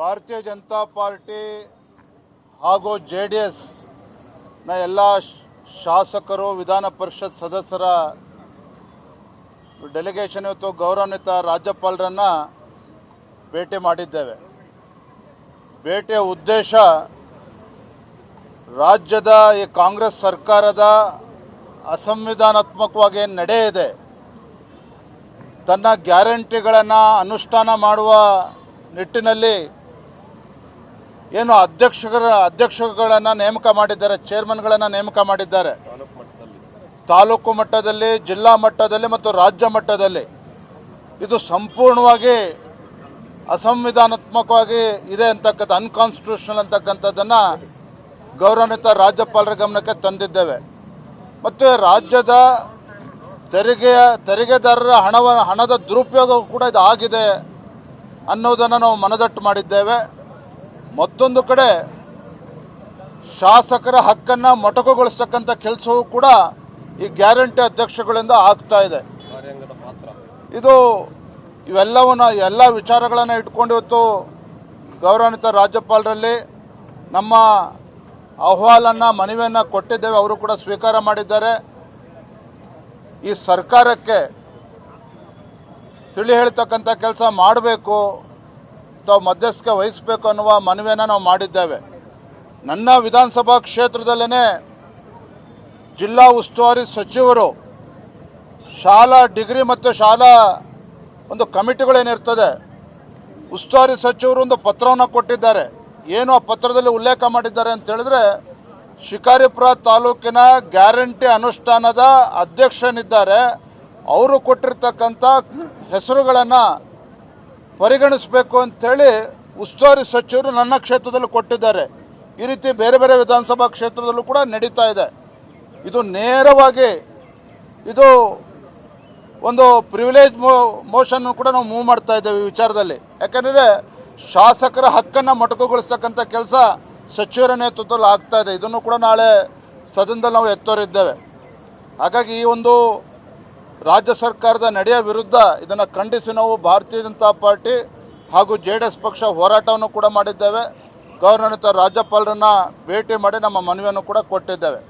ಭಾರತೀಯ ಜನತಾ ಪಾರ್ಟಿ ಹಾಗೂ J D ಎಸ್ನ ಎಲ್ಲ ಶಾಸಕರು, ವಿಧಾನ ಪರಿಷತ್ ಸದಸ್ಯರ ಡೆಲಿಗೇಷನ್ ಇವತ್ತು ಗೌರವಾನ್ವಿತ ರಾಜ್ಯಪಾಲರನ್ನು ಭೇಟಿ ಮಾಡಿದ್ದೇವೆ. ಭೇಟಿಯ ಉದ್ದೇಶ ರಾಜ್ಯದ, ಈ ಕಾಂಗ್ರೆಸ್ ಸರ್ಕಾರದ ಅಸಂವಿಧಾನಾತ್ಮಕವಾಗಿ ನಡೆ ಇದೆ ತನ್ನ ಗ್ಯಾರಂಟಿಗಳನ್ನು ಅನುಷ್ಠಾನ ಮಾಡುವ ನಿಟ್ಟಿನಲ್ಲಿ ಏನು ಅಧ್ಯಕ್ಷರ ಅಧ್ಯಕ್ಷರುಗಳನ್ನು ನೇಮಕ ಮಾಡಿದ್ದಾರೆ ಚೇರ್ಮನ್ಗಳನ್ನು ನೇಮಕ ಮಾಡಿದ್ದಾರೆ. ತಾಲೂಕು ಮಟ್ಟದಲ್ಲಿ, ಜಿಲ್ಲಾ ಮಟ್ಟದಲ್ಲಿ ಮತ್ತು ರಾಜ್ಯ ಮಟ್ಟದಲ್ಲಿ ಇದು ಸಂಪೂರ್ಣವಾಗಿ ಅಸಂವಿಧಾನಾತ್ಮಕವಾಗಿ ಇದೆ ಅಂತಕ್ಕಂಥ ಅನ್ಕಾನ್ಸ್ಟಿಟ್ಯೂಷನಲ್ ಅಂತಕ್ಕಂಥದ್ದನ್ನು ಗೌರವಾನ್ವಿತ ರಾಜ್ಯಪಾಲರ ಗಮನಕ್ಕೆ ತಂದಿದ್ದೇವೆ. ಮತ್ತು ರಾಜ್ಯದ ತೆರಿಗೆಯ ತೆರಿಗೆದಾರರ ಹಣವ, ಹಣದ ದುರುಪಯೋಗ ಕೂಡ ಇದು ಆಗಿದೆ ಅನ್ನೋದನ್ನು ನಾವು ಮನದಟ್ಟು ಮಾಡಿದ್ದೇವೆ. ಮತ್ತೊಂದು ಕಡೆ ಶಾಸಕರ ಹಕ್ಕನ್ನು ಮೊಟಕುಗೊಳಿಸ್ತಕ್ಕಂಥ ಕೆಲಸವೂ ಕೂಡ ಈ ಗ್ಯಾರಂಟಿ ಅಧ್ಯಕ್ಷಗಳಿಂದ ಆಗ್ತಾ ಇದೆ. ಇದು ಇವೆಲ್ಲವನ್ನು ಎಲ್ಲ ವಿಚಾರಗಳನ್ನು ಇಟ್ಕೊಂಡು ಇವತ್ತು ಗೌರವಾನ್ವಿತ ರಾಜ್ಯಪಾಲರಲ್ಲಿ ನಮ್ಮ ಅಹವಾಲನ್ನು ಮನವಿಯನ್ನು ಕೊಟ್ಟಿದ್ದೇವೆ. ಅವರು ಕೂಡ ಸ್ವೀಕಾರ ಮಾಡಿದ್ದಾರೆ. ಈ ಸರ್ಕಾರಕ್ಕೆ ತಿಳಿ ಹೇಳ್ತಕ್ಕಂಥ ಕೆಲಸ ಮಾಡಬೇಕು. ತಾವು ಮಧ್ಯಸ್ಥಿಕೆ ವಹಿಸಬೇಕು ಅನ್ನುವ ಮನವಿಯನ್ನು ನಾವು ಮಾಡಿದ್ದೇವೆ. ನನ್ನ ವಿಧಾನಸಭಾ ಕ್ಷೇತ್ರದಲ್ಲೇ ಜಿಲ್ಲಾ ಉಸ್ತುವಾರಿ ಸಚಿವರು ಶಾಲಾ ಡಿಗ್ರಿ ಮತ್ತು ಶಾಲಾ ಒಂದು ಕಮಿಟಿಗಳೇನಿರ್ತದೆ ಉಸ್ತುವಾರಿ ಸಚಿವರು ಒಂದು ಪತ್ರವನ್ನು ಕೊಟ್ಟಿದ್ದಾರೆ. ಏನು ಆ ಪತ್ರದಲ್ಲಿ ಉಲ್ಲೇಖ ಮಾಡಿದ್ದಾರೆ ಅಂತ ಹೇಳಿದ್ರೆ, ಶಿಕಾರಿಪುರ ತಾಲೂಕಿನ ಗ್ಯಾರಂಟಿ ಅನುಷ್ಠಾನದ ಅಧ್ಯಕ್ಷನಿದ್ದಾರೆ. ಅವರು ಕೊಟ್ಟಿರ್ತಕ್ಕಂಥ ಹೆಸರುಗಳನ್ನು ಪರಿಗಣಿಸಬೇಕು ಅಂಥೇಳಿ ಉಸ್ತುವಾರಿ ಸಚಿವರು ನನ್ನ ಕ್ಷೇತ್ರದಲ್ಲಿ ಕೊಟ್ಟಿದ್ದಾರೆ. ಈ ರೀತಿ ಬೇರೆ ಬೇರೆ ವಿಧಾನಸಭಾ ಕ್ಷೇತ್ರದಲ್ಲೂ ಕೂಡ ನಡೀತಾ ಇದೆ. ಇದು ನೇರವಾಗಿ ಇದು ಒಂದು ಪ್ರಿವಿಲೇಜ್ ಮೋ ಕೂಡ ನಾವು ಮೂವ್ ಮಾಡ್ತಾ ಇದ್ದೇವೆ ಈ ವಿಚಾರದಲ್ಲಿ. ಯಾಕಂದರೆ ಶಾಸಕರ ಹಕ್ಕನ್ನು ಮೊಟಕುಗೊಳಿಸ್ತಕ್ಕಂಥ ಕೆಲಸ ಸಚಿವರ ನೇತೃತ್ವದಲ್ಲಿ ಆಗ್ತಾ ಇದೆ. ಇದನ್ನು ಕೂಡ ನಾಳೆ ಸದನದಲ್ಲಿ ನಾವು ಎತ್ತೋರಿದ್ದೇವೆ. ಹಾಗಾಗಿ ಈ ಒಂದು ರಾಜ್ಯ ಸರ್ಕಾರದ ನಡೆಯ ವಿರುದ್ಧ ಇದನ್ನು ಖಂಡಿಸಿ ನಾವು ಭಾರತೀಯ ಜನತಾ ಪಾರ್ಟಿ ಹಾಗೂ ಜೆ ಡಿ ಎಸ್ ಪಕ್ಷ ಹೋರಾಟವನ್ನು ಕೂಡ ಮಾಡಿದ್ದೇವೆ. ಗೌರವಾನ್ವಿತ ರಾಜ್ಯಪಾಲರನ್ನು ಭೇಟಿ ಮಾಡಿ ನಮ್ಮ ಮನವಿಯನ್ನು ಕೂಡ ಕೊಟ್ಟಿದ್ದೇವೆ.